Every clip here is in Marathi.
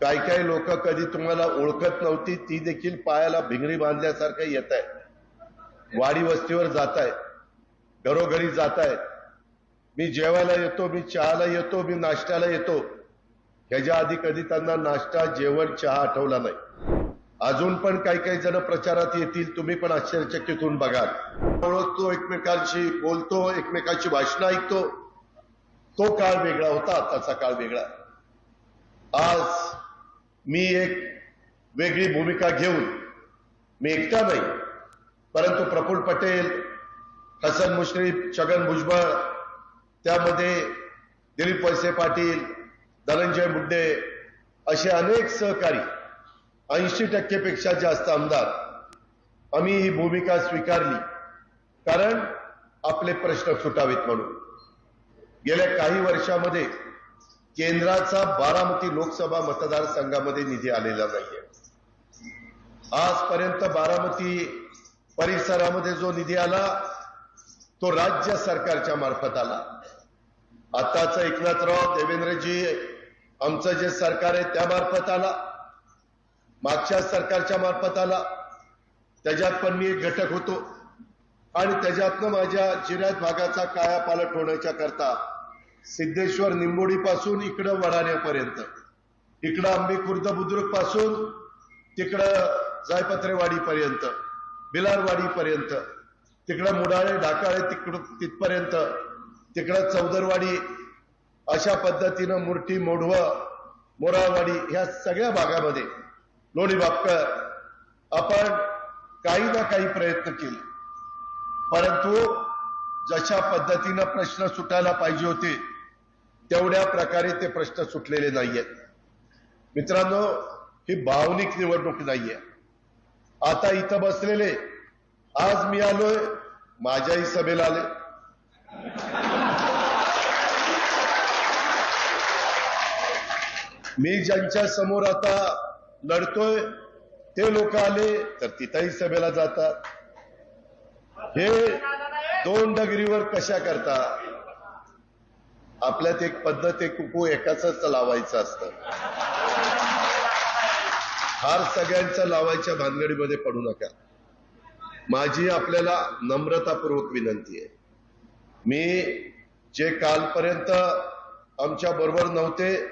काही काही लोक कधी तुम्हाला ओळखत नव्हती ती देखील पायाला भिंगरी बांधल्यासारखं येत आहे. वाडी वस्तीवर जात आहे घरोघरी जात आहे मी जेवायला येतो मी चहाला येतो मी नाश्त्याला येतो. ह्याच्या आधी कधी त्यांना नाश्ता जेवण चहा आठवला नाही. अजून पण काही काही जण प्रचारात येतील तुम्ही पण आश्चर्यचकित होऊन बघाल. ओळखतो एकमेकांशी बोलतो एकमेकांची भाषणं ऐकतो. तो काळ वेगळा होता आताचा काळ वेगळा. आज मी एक वेगळी भूमिका घेऊन मी एकटा नाही परंतु प्रफुल्ल पटेल हसन मुश्रीफ छगन भुजबळ त्यामध्ये दिलीप वळसे पाटील धनंजय मुड्डे असे अनेक सहकारी ऐंशी टक्केपेक्षा जास्त आमदार आम्ही ही भूमिका स्वीकारली कारण आपले प्रश्न सुटावेत म्हणून. गेल्या काही वर्षामध्ये केंद्राचा बारामती लोकसभा मतदारसंघामध्ये निधी आलेला नाहीये. आजपर्यंत बारामती परिसरामध्ये जो निधी आला तो राज्य सरकारच्या मार्फत आला. आताच एकनाथराव देवेंद्रजी आमचं जे सरकार आहे त्या मार्फत आला. मागच्या सरकारच्या मार्फत आला. त्याच्यात पण मी एक घटक होतो. आणि त्याच्यातनं माझ्या जिल्ह्यात भागाचा कायापालट होण्याच्या करता सिद्धेश्वर निंबोडी पासून इकडं वडाण्यापर्यंत इकडं आंबे खुर्द बुद्रुकपासून तिकडं जायपत्रेवाडी पर्यंत पर्यंत तिकडं मुडाळे ढाकाळे तिकडं तिथपर्यंत तिकडं चौदरवाडी अशा पद्धतीनं मुर्टी मोढव मोराळवाडी ह्या सगळ्या भागामध्ये लोणी बापकर आपण काही ना काही प्रयत्न केले. परंतु जशा पद्धतीनं प्रश्न सुटायला पाहिजे होते तेवढ्या प्रकारे ते प्रश्न सुटलेले नाहीयेत मित्रांनो ही भावनिक निवडणूक नाहीये. आता इथं बसलेले आज मी आलोय माझ्याही सभेला आले. मी ज्यांच्या समोर आता लढतोय ते लोक आले तर तिथंही सभेला जातात. हे दोन डगरीवर कशा करता? आपल्यात एक पद्धत आहे कुकू एकाच लावायचं असतं. हार सगळ्यांच्या लावायच्या भानगडीमध्ये पडू नका. माझी आपल्याला नम्रतापूर्वक विनंती आहे. मी जे कालपर्यंत आमच्या बरोबर नव्हते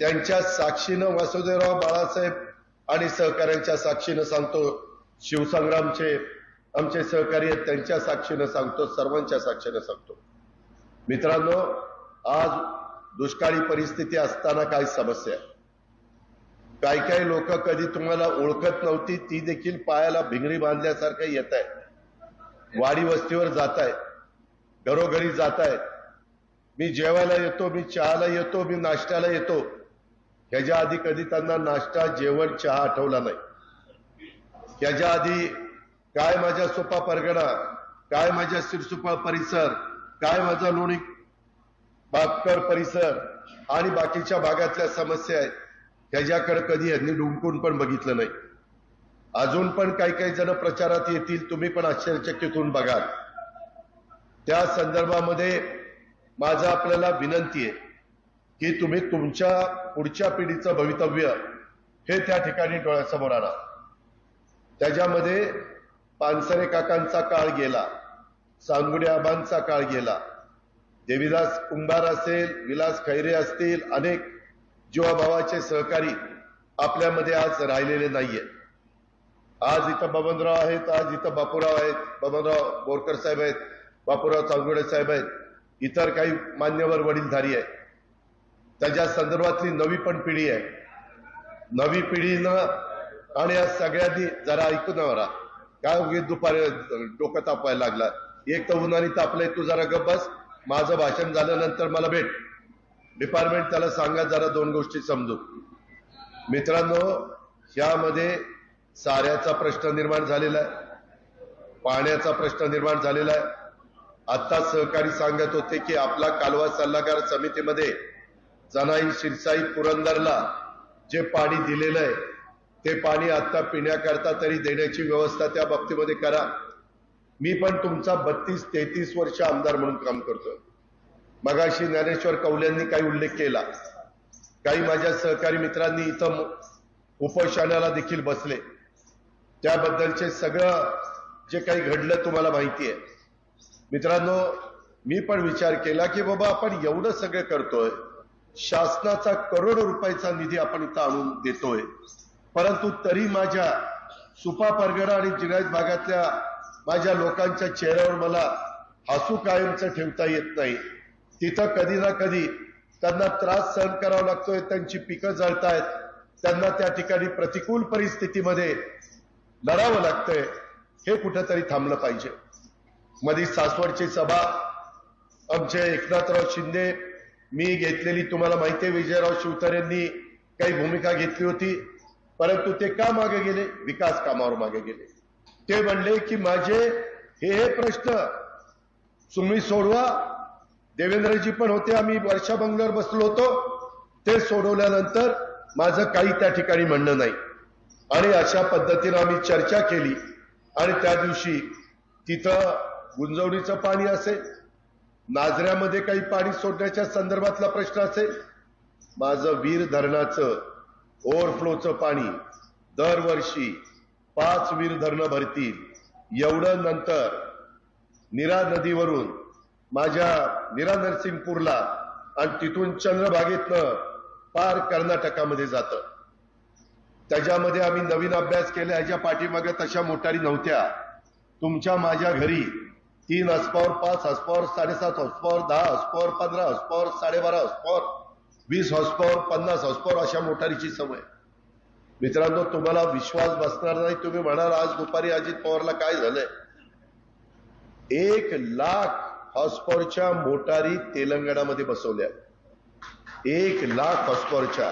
त्यांच्या साक्षीनं वासुदेवराव बाळासाहेब आणि सहकाऱ्यांच्या साक्षीनं सांगतो शिवसंग्रामचे आमचे सहकारी आहेत त्यांच्या साक्षीनं सांगतो सर्वांच्या साक्षीनं सांगतो. मित्रांनो आज दुष्काळी परिस्थिती असताना काय समस्या आहे. काही काही लोक कधी तुम्हाला ओळखत नव्हती ती देखील पायाला भिंगरी बांधल्यासारखं येत आहे. वाडी वस्तीवर जात आहे घरोघरी जात आहेत मी जेवायला येतो मी चहाला येतो मी नाश्त्याला येतो. ह्याच्या आधी कधी त्यांना नाश्ता जेवण चहा आठवला नाही. ह्याच्या आधी काय माझ्या सोपा परगणा काय माझ्या सिरसुपा परिसर काय माझा लोणी बापकर परिसर आणि बाकीच्या भागातल्या समस्या आहेत. ह्याच्याकडे कधी यांनी डुंकून पण बघितलं नाही. अजून पण काही काही जण प्रचारात येतील तुम्ही पण आश्चर्यचकितून बघाल. त्या संदर्भामध्ये माझं आपल्याला विनंती आहे की तुम्ही तुमच्या पुढच्या पिढीचं भवितव्य हे त्या ठिकाणी डोळ्यासमोर आणा. त्याच्यामध्ये पानसरे काकांचा काळ गेला सांगुडे आबांचा काळ गेला देवीदास कुंभार असेल विलास खैरे असतील अनेक जीवाभावाचे सहकारी आपल्यामध्ये आज राहिलेले नाहीये. आज इथं बबनराव आहेत आज इथं बापूराव आहेत बबनराव बोरकर साहेब आहेत बापूराव चांगुडे साहेब आहेत इतर काही मान्यवर वडीलधारी आहेत. त्याच्या संदर्भातली नवी पण पिढी आहे. नवी पिढीनं आणि या सगळ्यांनी जरा ऐकून राहा काय हो, दुपारी डोकं तापायला लागला. एक तर उन्हाने तापलंय तू जरा गप्प बस. माझं भाषण झाल्यानंतर मला भेट. डिपार्टमेंट त्याला सांगा जरा दोन गोष्टी समजू. मित्रांनो यामध्ये साऱ्याचा प्रश्न निर्माण झालेला आहे. पाण्याचा प्रश्न निर्माण झालेला आहे. आता सहकारी सांगत होते की आपला कालवा सल्लागार समितीमध्ये जनाई शिरसाई पुरंदरला जे पाणी दिलेलं आहे ते पाणी आता पिण्याकरता तरी देण्याची व्यवस्था त्या बाबतीमध्ये करा. मी पण तुमचा बत्तीस तेहतीस वर्ष आमदार म्हणून काम करतोय. मगाशी ज्ञानेश्वर कौल्यांनी काही उल्लेख केला. काही माझ्या सहकारी मित्रांनी इथं उपोषणाला देखील बसले. त्याबद्दलचे सगळं जे काही घडलं तुम्हाला माहिती आहे. मित्रांनो मी पण विचार केला की बाबा आपण एवढं सगळं करतोय. शासनाचा करोड रुपयाचा निधी आपण इथं आणून देतोय. परंतु तरी माझ्या सुपा परगडा आणि जिरायत भागातल्या माझ्या लोकांच्या चेहऱ्यावर मला हसू कायमचं ठेवता येत नाही. तिथं कधी ना कधी त्यांना त्रास सहन करावा लागतोय त्यांची पिकं जळतायत त्यांना त्या ठिकाणी प्रतिकूल परिस्थितीमध्ये लढावं लागतंय हे कुठंतरी थांबलं पाहिजे. मधी सासवडची सभा आमचे एकनाथराव शिंदे मी घेतलेली तुम्हाला माहिती आहे विजयराव शिवतरेंनी काही भूमिका घेतली होती परंतु ते का मागे गेले? विकास कामावर मागे गेले. ते म्हणले की माझे हे हे प्रश्न तुम्ही सोडवा. देवेंद्रजी पण होते आम्ही वर्षा बंगल्यावर बसलो होतो. ते सोडवल्यानंतर माझं काही त्या ठिकाणी म्हणणं नाही. आणि अशा पद्धतीनं आम्ही चर्चा केली. आणि त्या दिवशी तिथं गुंजवणीचं पाणी असेल नाजऱ्यामध्ये काही पाणी सोडण्याच्या संदर्भातला प्रश्न असेल माझं वीर धरणाचं ओव्हरफ्लोचं पाणी दरवर्षी पाच वीर धरणं भरतील. एवढं नंतर निरा नदीवरून माझ्या निरा नरसिंगपूरला आणि तिथून चंद्रभागेतनं पार कर्नाटकामध्ये जातं. त्याच्यामध्ये आम्ही नवीन अभ्यास केला ह्याच्या पाठीमागे तशा मोटारी नव्हत्या. तुमच्या माझ्या घरी तीन हसपावर पाच हसपावर साडेसात हॉस्पॉवर दहा हसपावर पंधरा हसपावर साडेबारा हसपावर वीस हॉस्पॉवर पन्नास हॉस्पॉवर अशा मोटारीची सवय. मित्रांनो तुम्हाला विश्वास बसणार नाही. तुम्ही म्हणाल आज दुपारी अजित पवारला काय झालंय? एक लाख हॉस्पॉरच्या मोटारी तेलंगणामध्ये बसवल्या. एक लाख हॉस्पॉरच्या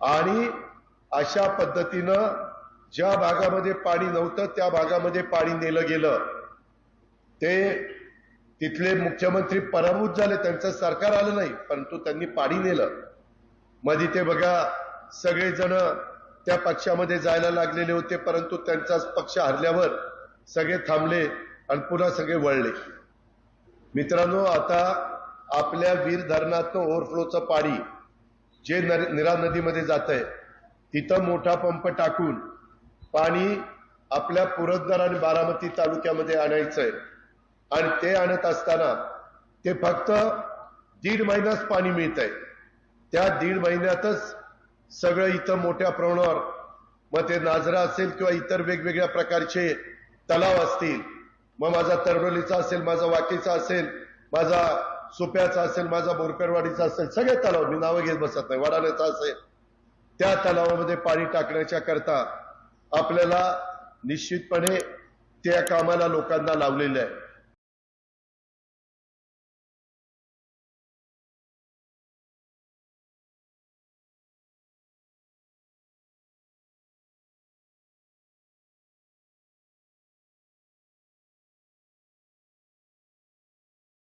आणि अशा पद्धतीनं ज्या भागामध्ये पाणी नव्हतं त्या भागामध्ये पाणी नेलं गेलं. ते तिथले मुख्यमंत्री पराभूत झाले. त्यांचं सरकार आलं नाही परंतु त्यांनी पाणी नेलं. मध्ये ते बघा सगळेजण त्या पक्षामध्ये जायला लागलेले होते परंतु त्यांचाच पक्ष हरल्यावर सगळे थांबले आणि पुन्हा सगळे वळले. मित्रांनो आता आपल्या वीर धरणातनं ओव्हरफ्लोचं पाणी जे नर- निरा नदीमध्ये जात आहे तिथं मोठा पंप टाकून पाणी आपल्या पुरंदर आणि बारामती तालुक्यामध्ये आणायचंय. आणि ते आणत असताना ते फक्त दीड महिनाच पाणी मिळत आहे त्या दीड महिन्यातच सगळं इथं मोठ्या प्रमाणावर मग ते नाजरा असेल किंवा इतर वेगवेगळ्या प्रकारचे तलाव असतील मग माझा तरडोलीचा असेल माझा वाकीचा असेल माझा सुप्याचा असेल माझा बोरकरवाडीचा असेल सगळे तलाव मी नावं घेत बसत नाही वडाण्याचा असेल त्या तलावामध्ये पाणी टाकण्याच्या करता आपल्याला निश्चितपणे त्या कामाला लोकांना लावलेलं आहे.